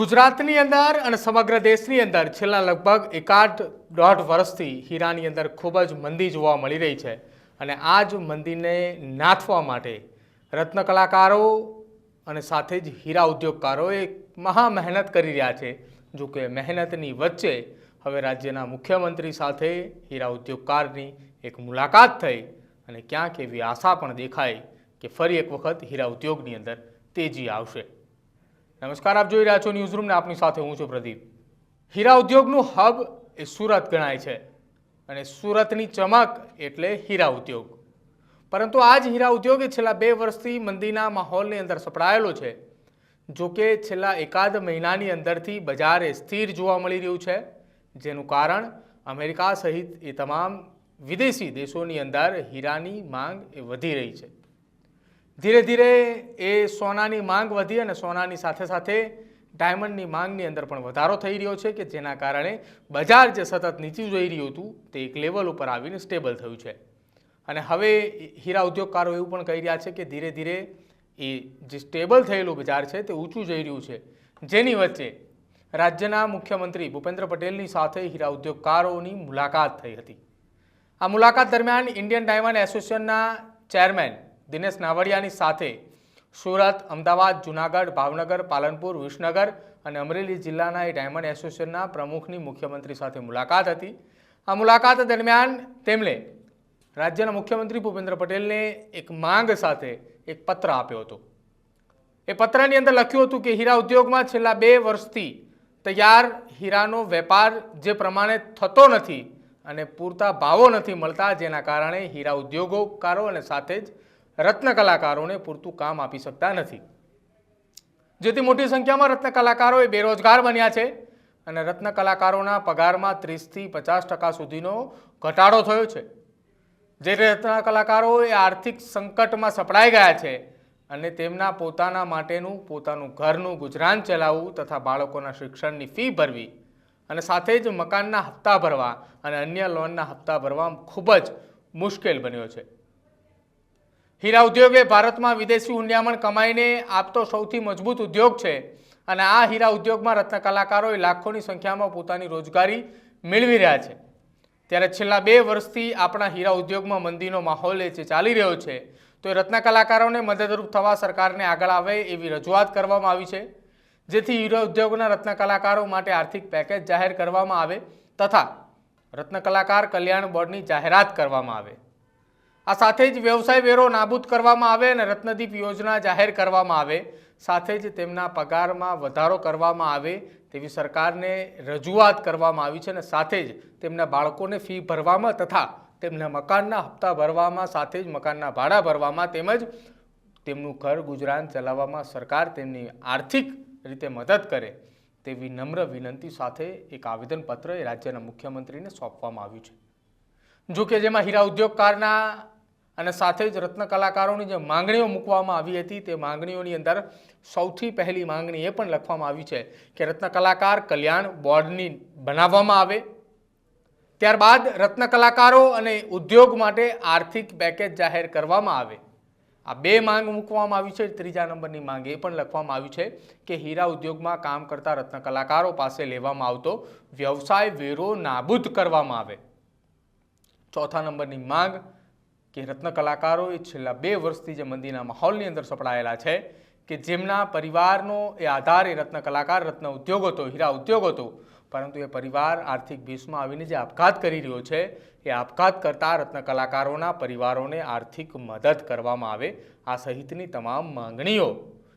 ગુજરાતની અંદર અને સમગ્ર દેશની અંદર છેલ્લા લગભગ એકાદ દોઢ વર્ષથી હીરાની અંદર ખૂબ જ મંદી જોવા મળી રહી છે અને આ જ મંદીને નાથવા માટે રત્ન કલાકારો અને સાથે જ હીરા ઉદ્યોગકારોએ મહા મહેનત કરી રહ્યા છે. જો કે મહેનતની વચ્ચે હવે રાજ્યના મુખ્યમંત્રી સાથે હીરા ઉદ્યોગકારની એક મુલાકાત થઈ અને ક્યાંક એવી આશા પણ દેખાય કે ફરી એક વખત હીરા ઉદ્યોગની અંદર તેજી આવશે. નમસ્કાર, આપ જોઈ રહ્યા છો ન્યૂઝ રૂમને આપની સાથે હું છું પ્રદીપ. હીરા ઉદ્યોગનું હબ એ સુરત ગણાય છે અને સુરતની ચમક એટલે હીરા ઉદ્યોગ. પરંતુ આ જ હીરા ઉદ્યોગ છેલ્લા બે વર્ષથી મંદીના માહોલની અંદર સપડાયેલો છે. જો કે છેલ્લા એકાદ મહિનાની અંદરથી બજાર સ્થિર જોવા મળી રહ્યું છે. જેનું કારણ અમેરિકા સહિત એ તમામ વિદેશી દેશોની અંદર હીરાની માંગ એ વધી રહી છે. ધીરે ધીરે એ સોનાની માંગ વધી અને સોનાની સાથે સાથે ડાયમંડની માંગની અંદર પણ વધારો થઈ રહ્યો છે કે જેના કારણે બજાર જે સતત નીચું જઈ રહ્યું હતું તે એક લેવલ ઉપર આવીને સ્ટેબલ થયું છે. અને હવે હીરા ઉદ્યોગકારો એવું પણ કહી રહ્યા છે કે ધીરે ધીરે એ જે સ્ટેબલ થયેલું બજાર છે તે ઊંચું જઈ રહ્યું છે. જેની વચ્ચે રાજ્યના મુખ્યમંત્રી ભૂપેન્દ્ર પટેલની સાથે હીરા ઉદ્યોગકારોની મુલાકાત થઈ હતી. આ મુલાકાત દરમિયાન ઇન્ડિયન ડાયમંડ એસોસિએશનના ચેરમેન દિનેશ નાવડિયાની સાથે સુરત, અમદાવાદ, જુનાગઢ, ભાવનગર, પાલનપુર, વિસનગર અને અમરેલી જિલ્લાના એ ડાયમંડ એસોસિએશનના પ્રમુખની મુખ્યમંત્રી સાથે મુલાકાત હતી. આ મુલાકાત દરમિયાન તેમણે રાજ્યના મુખ્યમંત્રી ભૂપેન્દ્ર પટેલને એક માંગ સાથે એક પત્ર આપ્યો હતો. એ પત્રની અંદર લખ્યું હતું કે, હીરા ઉદ્યોગમાં છેલ્લા બે વર્ષથી તૈયાર હીરાનો વેપાર જે પ્રમાણે થતો નથી અને પૂરતા ભાવો નથી મળતા, જેના કારણે હીરા ઉદ્યોગોકારો અને સાથે જ રત્ન કલાકારોને પૂરતું કામ આપી શકતા નથી. જેથી મોટી સંખ્યામાં રત્ન કલાકારો એ બેરોજગાર બન્યા છે અને રત્ન કલાકારોના પગારમાં ત્રીસથી પચાસ ટકા સુધીનો ઘટાડો થયો છે. જે રત્ન કલાકારો એ આર્થિક સંકટમાં સપડાઈ ગયા છે અને તેમના પોતાના માટેનું, પોતાનું ઘરનું ગુજરાન ચલાવવું તથા બાળકોના શિક્ષણની ફી ભરવી અને સાથે જ મકાનના હપ્તા ભરવા અને અન્ય લોનના હપ્તા ભરવા ખૂબ જ મુશ્કેલ બન્યો છે. હીરા ઉદ્યોગ એ ભારતમાં વિદેશી હુંડિયામણ કમાઈને આપતો સૌથી મજબૂત ઉદ્યોગ છે. અને આ હીરા ઉદ્યોગમાં રત્ન કલાકારોએ લાખોની સંખ્યામાં પોતાની રોજગારી મેળવી રહ્યા છે. ત્યારે છેલ્લા બે વર્ષથી આપણા હીરા ઉદ્યોગમાં મંદીનો માહોલ એ જે ચાલી રહ્યો છે, તો એ રત્ન કલાકારોને મદદરૂપ થવા સરકારને આગળ આવે એવી રજૂઆત કરવામાં આવી છે. જેથી હીરા ઉદ્યોગના રત્ન કલાકારો માટે આર્થિક પેકેજ જાહેર કરવામાં આવે તથા રત્ન કલાકાર કલ્યાણ બોર્ડની જાહેરાત કરવામાં આવે. આ સાથે જ વ્યવસાય વેરો નાબૂદ કરવામાં આવે અને રત્નદીપ યોજના જાહેર કરવામાં આવે. સાથે જ તેમના પગારમાં વધારો કરવામાં આવે તેવી સરકારને રજૂઆત કરવામાં આવી છે અને સાથે જ તેમના બાળકોને ફી ભરવામાં તથા તેમના મકાનના હપ્તા ભરવામાં, સાથે જ મકાનના ભાડા ભરવામાં તેમજ તેમનું ઘર ગુજરાન ચલાવવામાં સરકાર તેમની આર્થિક રીતે મદદ કરે તેવી નમ્ર વિનંતી સાથે એક આવેદનપત્ર એ રાજ્યના મુખ્યમંત્રીને સોંપવામાં આવ્યું છે. જો કે જેમાં હીરા ઉદ્યોગકારના અને સાથે જ રત્ન કલાકારોની જે માંગણીઓ મૂકવામાં આવી હતી તે માંગણીઓની અંદર સૌથી પહેલી માંગણી એ પણ લખવામાં આવી છે કે રત્ન કલાકાર કલ્યાણ બોર્ડની બનાવવામાં આવે. ત્યારબાદ રત્ન કલાકારો અને ઉદ્યોગ માટે આર્થિક પેકેજ જાહેર કરવામાં આવે. આ બે માંગ મૂકવામાં આવી છે. ત્રીજા નંબરની માંગ એ પણ લખવામાં આવી છે કે હીરા ઉદ્યોગમાં કામ કરતા રત્ન કલાકારો પાસે લેવામાં આવતો વ્યવસાય વેરો નાબૂદ કરવામાં આવે. ચોથા નંબરની માંગ કે રત્ન કલાકારો એ છેલ્લા બે વર્ષથી જે મંદીના માહોલની અંદર સપડાયેલા છે કે જેમના પરિવારનો એ આધાર એ રત્ન કલાકાર, રત્ન ઉદ્યોગ હતો, હીરા ઉદ્યોગ હતો, પરંતુ એ પરિવાર આર્થિક ભીસમાં આવીને જે આપઘાત કરી રહ્યો છે, એ આપઘાત કરતા રત્ન કલાકારોના પરિવારોને આર્થિક મદદ કરવામાં આવે આ સહિતની તમામ માંગણીઓ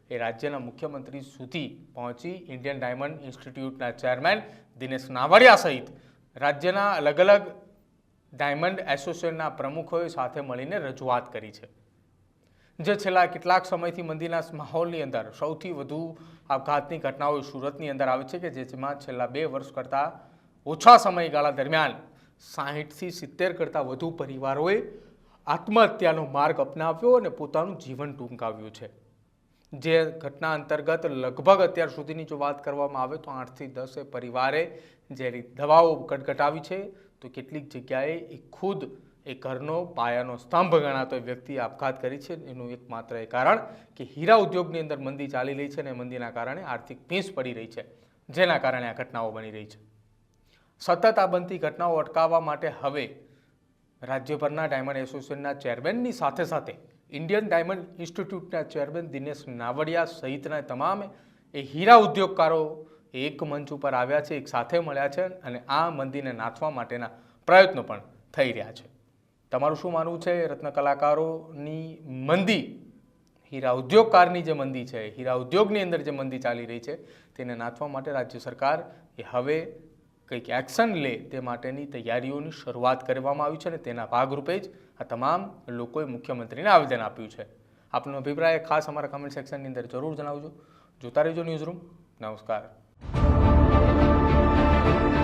એ રાજ્યના મુખ્યમંત્રી સુધી પહોંચી ઇન્ડિયન ડાયમંડ ઇન્સ્ટિટ્યૂટના ચેરમેન દિનેશ નાવડિયા સહિત રાજ્યના અલગ અલગ ડાયમંડ એસોસિએશનના પ્રમુખોએ સાથે મળીને રજૂઆત કરી છે. જે છેલ્લા કેટલાક સમયથી મંદીના માહોલની અંદર સૌથી વધુ આપઘાતની ઘટનાઓ સુરતની અંદર આવે છે કે જેમાં છેલ્લા બે વર્ષ કરતાં ઓછા સમયગાળા દરમિયાન સાહીઠથી સિત્તેર કરતાં વધુ પરિવારોએ આત્મહત્યાનો માર્ગ અપનાવ્યો અને પોતાનું જીવન ટૂંકાવ્યું છે. જે ઘટના અંતર્ગત લગભગ અત્યાર સુધીની જો વાત કરવામાં આવે તો આઠથી દસે પરિવારે જેની દવાઓ ગટગટાવી છે. તો કેટલીક જગ્યાએ એ ખુદ એ ઘરનો પાયાનો સ્તંભ ગણાતો એ વ્યક્તિ આપઘાત કરી છે. એનું એક માત્ર એ કારણ કે હીરા ઉદ્યોગની અંદર મંદી ચાલી રહી છે અને મંદીના કારણે આર્થિક પીંચ પડી રહી છે. જેના કારણે આ ઘટનાઓ બની રહી છે. સતત આ બનતી ઘટનાઓ અટકાવવા માટે હવે રાજ્યભરના ડાયમંડ એસોસિએશનના ચેરમેનની સાથે સાથે ઇન્ડિયન ડાયમંડ ઇન્સ્ટિટ્યૂટના ચેરમેન દિનેશ નાવડિયા સહિતના તમામ એ હીરા ઉદ્યોગકારો એક મંચ ઉપર આવ્યા છે, એક સાથે મળ્યા છે અને આ મંદીને નાથવા માટેના પ્રયત્નો પણ થઈ રહ્યા છે. તમારું શું માનવું છે, રત્ન કલાકારોની મંદી, હીરા ઉદ્યોગકારની જે મંદી છે, હીરા ઉદ્યોગની અંદર જે મંદી ચાલી રહી છે, તેને નાથવા માટે રાજ્ય સરકાર એ હવે કંઈક એક્શન લે તે માટેની તૈયારીઓની શરૂઆત કરવામાં આવી છે અને તેના ભાગરૂપે જ આ તમામ લોકોએ મુખ્યમંત્રીને આવેદન આપ્યું છે. આપનો અભિપ્રાય ખાસ અમારા કમેન્ટ સેક્શનની અંદર જરૂર જણાવજો. જોતા રહેજો ન્યૂઝ રૂમ નમસ્કાર. Thank you.